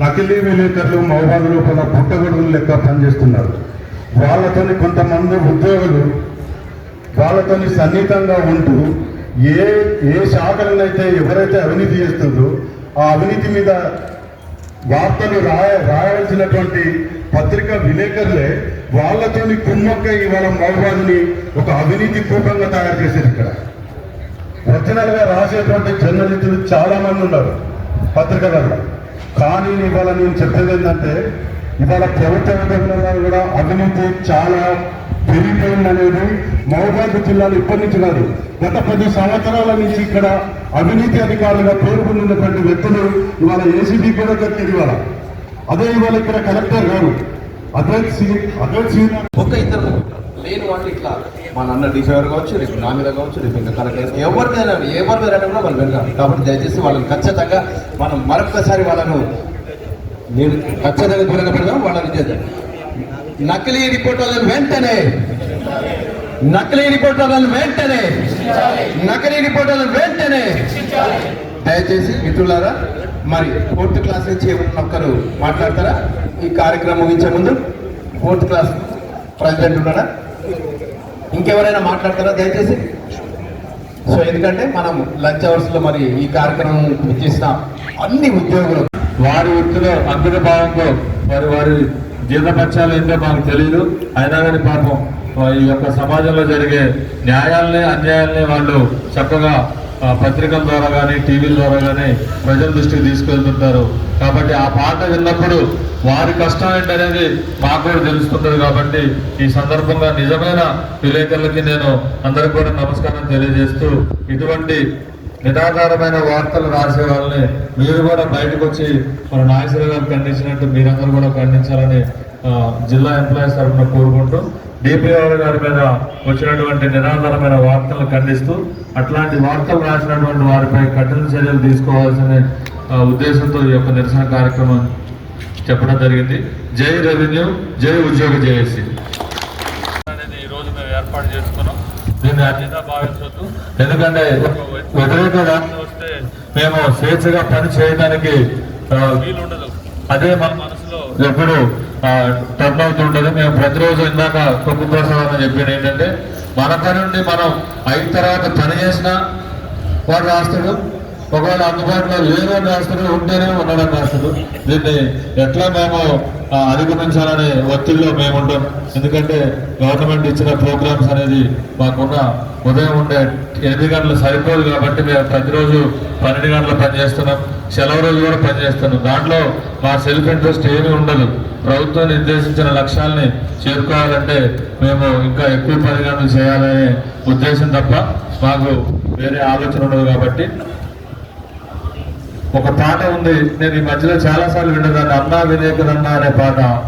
నకిలీ విలేకరులు మౌబాద్ లోపల పుట్టగొడుగులు లెక్క పనిచేస్తున్నారు. వాళ్ళతోని కొంతమంది ఉద్యోగులు వాళ్ళతోని సన్నిహితంగా ఉంటూ ఏ ఏ శాఖలనైతే ఎవరైతే అవినీతి చేస్తుందో ఆ అవినీతి మీద వార్తలు రాయ రాయాల్సినటువంటి పత్రికా విలేకరులే వాళ్ళతోని కుమ్మక్క ఇవాళ మౌబాద్ని ఒక అవినీతి కూపంగా తయారు చేశారు ఇక్కడ. ఒరిజినల్గా రాసేటువంటి జర్నలిస్టులు చాలామంది ఉన్నారు పత్రికలలో కానీ ఇవాళ నేను చెప్పేది ఏంటంటే ఇవాళ ప్రభుత్వ ఉద్యోగులలో కూడా అవినీతి చాలా పెరిగిపోయిందనేది మహబూబాద్ జిల్లాలో ఇప్పటి నుంచి కాదు. గత పది సంవత్సరాల నుంచి ఇక్కడ అవినీతి అధికారులుగా పేర్కొన్నటువంటి వ్యక్తులు ఇవాళ ఏసీబీ కూడా దక్కింది ఇవాళ. అదే ఇవాళ ఇక్కడ కలెక్టర్ గారు అద్వైత్ సింగ్ అద్వైత్ సింగ్ ఒక ఇద్దరు లేని వాళ్ళు ఇట్లా మా నాన్న డిఫేవర్ కావచ్చు రేపు నా మీద కావచ్చు రేపు ఇంకా కలెక్టర్ ఎవరి మీద ఎవరి మీద కూడా వాళ్ళు వెళ్ళాలి కాబట్టి దయచేసి వాళ్ళని ఖచ్చితంగా మనం మరొకసారి వాళ్ళను నేను ఖచ్చితంగా దూరంగా పెడదాం వాళ్ళని చేద్దాం నకిలీ రిపోర్టర్లను వెంటనే నకిలీ రిపోర్టర్లను వెంటనే నకిలీ రిపోర్టర్లను వెంటనే. దయచేసి మిత్రులారా మరి ఫోర్త్ క్లాస్ నుంచి ఏమన్నా ఒక్కరు మాట్లాడతారా? ఈ కార్యక్రమం ముగించే ముందు ఫోర్త్ క్లాస్ ప్రెసిడెంట్ ఉన్నాడా? ఇంకెవరైనా మాట్లాడతారా? దయచేసి? సో ఎందుకంటే మనం లంచ్ అవర్స్లో మరి ఈ కార్యక్రమం చేసిన అన్ని ఉద్యోగులు. వారి వృత్తిలో అంకిత భావంతో మరి వారి జీతపత్యాలు ఏంటో మాకు తెలియదు అయినా కానీ పాపం ఈ యొక్క సమాజంలో జరిగే న్యాయాలని అన్యాయాలని వాళ్ళు చక్కగా పత్రికల ద్వారా కానీ టీవీల ద్వారా కానీ ప్రజల దృష్టికి తీసుకెళ్తుంటారు. కాబట్టి ఆ పాట విన్నప్పుడు వారి కష్టం ఏంటనేది మాకు కూడా తెలుస్తుంటుంది కాబట్టి ఈ సందర్భంగా నిజమైన విలేకరులకి నేను అందరికి కూడా నమస్కారం తెలియజేస్తూ ఇటువంటి నిరాధారమైన వార్తలు రాసే వాళ్ళని మీరు కూడా బయటకు వచ్చి మన నాగేశ్వర గారు ఖండించినట్టు మీరందరూ కూడా ఖండించాలని జిల్లా ఎంప్లాయీస్ తరఫున కోరుకుంటూ డిపిఆర్ గారి మీద వచ్చినటువంటి నిరాధారమైన వార్తలను ఖండిస్తూ అట్లాంటి వార్తలు రాసినటువంటి వారిపై కఠిన చర్యలు తీసుకోవాల్సిన ఉద్దేశంతో ఈ యొక్క నిరసన కార్యక్రమం చెప్పడం జరిగింది. జై రెవెన్యూ జై ఉద్యోగ జేఏసీ. అనేది మేము ఏర్పాటు చేసుకున్నాం. దీన్ని అన్యత భావించవద్దు ఎందుకంటే వ్యతిరేక వస్తే మేము స్వేచ్ఛగా పని చేయడానికి వీలుండదు. అదే మన మనసులో ఎప్పుడు టర్న్ అవుతుంటుంది మేము ప్రతిరోజు ఇందాక తొక్కు ప్రసాదం అని ఏంటంటే మన పని నుండి మనం అయిన తర్వాత పని చేసినా వాడు రాస్తాడు. ఒకవేళ అందుబాటులో లేని రాస్తాడు ఉంటేనే ఉండడం రాస్తాడు. దీన్ని ఎట్లా మేము అధిగమించాలనే ఒత్తిడిలో మేము ఉంటాం. ఎందుకంటే గవర్నమెంట్ ఇచ్చిన ప్రోగ్రామ్స్ అనేది మాకున్న ఉదయం ఉండే ఎనిమిది గంటలు సరిపోదు కాబట్టి మేము ప్రతిరోజు పన్నెండు గంటలు పనిచేస్తున్నాం సెలవు రోజు కూడా పనిచేస్తాను. దాంట్లో మా సెల్ఫ్ ఇంట్రెస్ట్ ఏమీ ఉండదు. ప్రభుత్వం నిర్దేశించిన లక్ష్యాల్ని చేరుకోవాలంటే మేము ఇంకా ఎక్కువ పని గంటలు చేయాలనే ఉద్దేశం తప్ప మాకు వేరే ఆలోచన ఉండదు కాబట్టి. ఒక పాట ఉంది. నేను ఈ మధ్యలో చాలా సార్లు విన్నదాన్ని. అన్నా వినేకులన్నా అనే పాట.